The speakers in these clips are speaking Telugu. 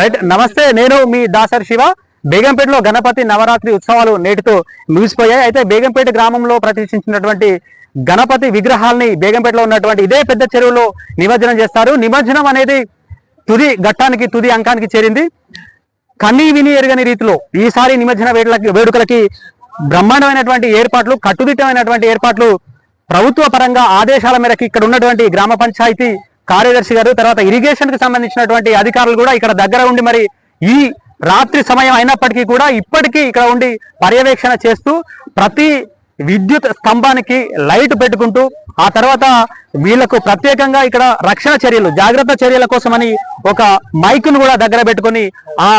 రైట్ నమస్తే నేను మీ దాసరి శివ. బేగంపేటలో గణపతి నవరాత్రి ఉత్సవాలు నేటితో ముగిసిపోయాయి. అయితే బేగంపేట గ్రామంలో ప్రతిష్ఠించినటువంటి గణపతి విగ్రహాల్ని బేగంపేటలో ఉన్నటువంటి ఇదే పెద్ద చెరువులో నిమజ్జనం చేస్తారు. నిమజ్జనం అనేది తుది ఘట్టానికి తుది అంకానికి చేరింది. కన్నీ విని ఎరగని రీతిలో ఈసారి నిమజ్జన వేడుకలకి వేడుకలకి బ్రహ్మాండమైనటువంటి ఏర్పాట్లు కట్టుదిట్టమైనటువంటి ఏర్పాట్లు ప్రభుత్వ పరంగా ఆదేశాల మేరకు ఇక్కడ ఉన్నటువంటి గ్రామ పంచాయతీ కార్యదర్శి గారు తర్వాత ఇరిగేషన్కి సంబంధించినటువంటి అధికారులు కూడా ఇక్కడ దగ్గర ఉండి మరి ఈ రాత్రి సమయం అయినప్పటికీ కూడా ఇప్పటికీ ఇక్కడ ఉండి పర్యవేక్షణ చేస్తూ ప్రతి విద్యుత్ స్తంభానికి లైట్ పెట్టుకుంటూ ఆ తర్వాత వీళ్ళకు ప్రత్యేకంగా ఇక్కడ రక్షణ చర్యలు జాగ్రత్త చర్యల కోసమని ఒక మైక్ను కూడా దగ్గర పెట్టుకొని ఆ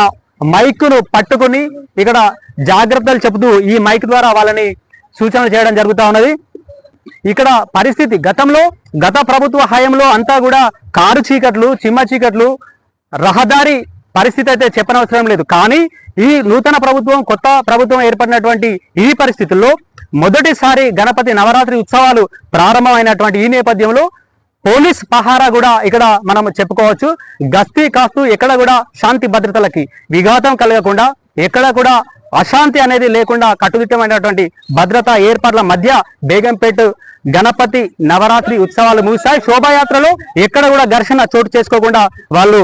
మైకును పట్టుకొని ఇక్కడ జాగ్రత్తలు చెబుతూ ఈ మైక్ ద్వారా వాళ్ళని సూచనలు చేయడం జరుగుతూ ఉన్నది. ఇక్కడ పరిస్థితి గతంలో గత ప్రభుత్వ హయాంలో అంతా కూడా కారు చీకట్లు చిమ్మ చీకట్లు రహదారి పరిస్థితి అయితే చెప్పనవసరం లేదు. కానీ ఈ నూతన ప్రభుత్వం కొత్త ప్రభుత్వం ఏర్పడినటువంటి ఈ పరిస్థితుల్లో మొదటిసారి గణపతి నవరాత్రి ఉత్సవాలు ప్రారంభమైనటువంటి ఈ నేపథ్యంలో పోలీస్ పహారా కూడా ఇక్కడ మనం చెప్పుకోవచ్చు. గస్తీ కాస్తూ ఎక్కడ కూడా శాంతి భద్రతలకి విఘాతం కలగకుండా ఎక్కడ కూడా అశాంతి అనేది లేకుండా కట్టుదిట్టమైనటువంటి భద్రతా ఏర్పాట్ల మధ్య బేగంపేట గణపతి నవరాత్రి ఉత్సవాలు ముగిశాయి. శోభాయాత్రలో ఎక్కడ కూడా ఘర్షణ చోటు చేసుకోకుండా వాళ్ళు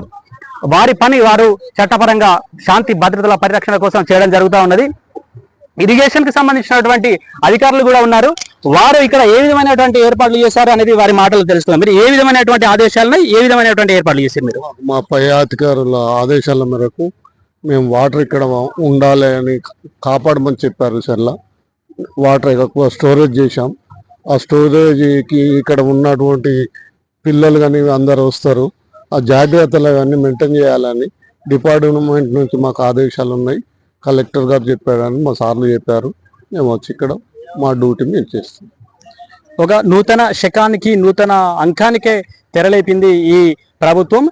వారి పని వారు చట్టపరంగా శాంతి భద్రతల పరిరక్షణ కోసం చేయడం జరుగుతూ ఉన్నది. ఇరిగేషన్కి సంబంధించినటువంటి అధికారులు కూడా ఉన్నారు. వారు ఇక్కడ ఏ విధమైనటువంటి ఏర్పాట్లు చేశారు అనేది వారి మాటలు తెలుసుకుందాం. మీరు ఏ విధమైనటువంటి ఆదేశాలను ఏ విధమైనటువంటి ఏర్పాట్లు చేశారు మీరు? మా పై అధికారుల ఆదేశాల మేరకు మేము వాటర్ ఇక్కడ ఉండాలి అని కాపాడమని చెప్పారు సెల్లా వాటర్ ఎక్కువ స్టోరేజ్ చేశాం. ఆ స్టోరేజ్కి ఇక్కడ ఉన్నటువంటి పిల్లలు కానీ అందరు వస్తారు. ఆ జాగ్రత్తలు కానీ మెయింటైన్ చేయాలని డిపార్ట్మెంట్ నుంచి మాకు ఆదేశాలు ఉన్నాయి. కలెక్టర్ గారు చెప్పారని మా సార్లు చెప్పారు. మేము వచ్చి ఇక్కడ మా డ్యూటీ మేము చేస్తాం. ఒక నూతన శకానికి నూతన అంకానికే తెరలేపింది ఈ ప్రభుత్వం.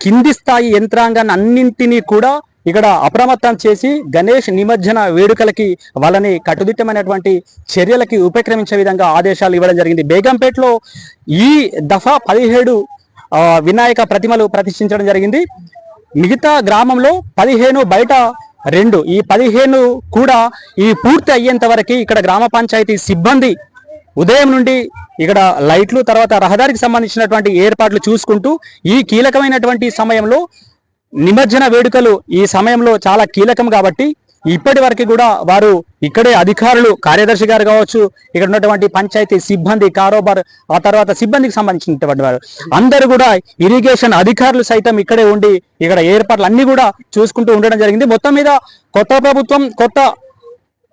కింది స్థాయి యంత్రాంగాన్ని అన్నింటినీ కూడా ఇక్కడ అప్రమత్తం చేసి గణేష్ నిమజ్జన వేడుకలకి వాళ్ళని కట్టుదిట్టమైనటువంటి చర్యలకి ఉపక్రమించే విధంగా ఆదేశాలు ఇవ్వడం జరిగింది. బేగంపేటలో ఈ దఫా పదిహేడు ఆ, వినాయక ప్రతిమలు ప్రతిష్ఠించడం జరిగింది. మిగతా గ్రామంలో పదిహేను బయట రెండు. ఈ పదిహేను కూడా ఈ పూర్తి అయ్యేంత వరకు ఇక్కడ గ్రామ పంచాయతీ సిబ్బంది ఉదయం నుండి ఇక్కడ లైట్లు తర్వాత రహదారికి సంబంధించినటువంటి ఏర్పాట్లు చూసుకుంటూ ఈ కీలకమైనటువంటి సమయంలో నిమజ్జన వేడుకలు ఈ సమయంలో చాలా కీలకం కాబట్టి ఇప్పటి వరకు కూడా వారు ఇక్కడే అధికారులు కార్యదర్శి గారు కావచ్చు ఇక్కడ ఉన్నటువంటి పంచాయతీ సిబ్బంది కారోబార్ ఆ తర్వాత సిబ్బందికి సంబంధించినటువంటి వారు. అందరూ కూడా ఇరిగేషన్ అధికారులు సైతం ఇక్కడే ఉండి ఇక్కడ ఏర్పాట్లు అన్ని కూడా చూసుకుంటూ ఉండడం జరిగింది. మొత్తం మీద కొత్త ప్రభుత్వం కొత్త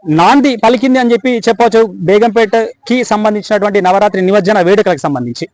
నాంది పలికింది అని చెప్పి చెప్పవచ్చు. బేగంపేటకి సంబంధించినటువంటి నవరాత్రి నిమజ్జన వేడుకలకు సంబంధించి.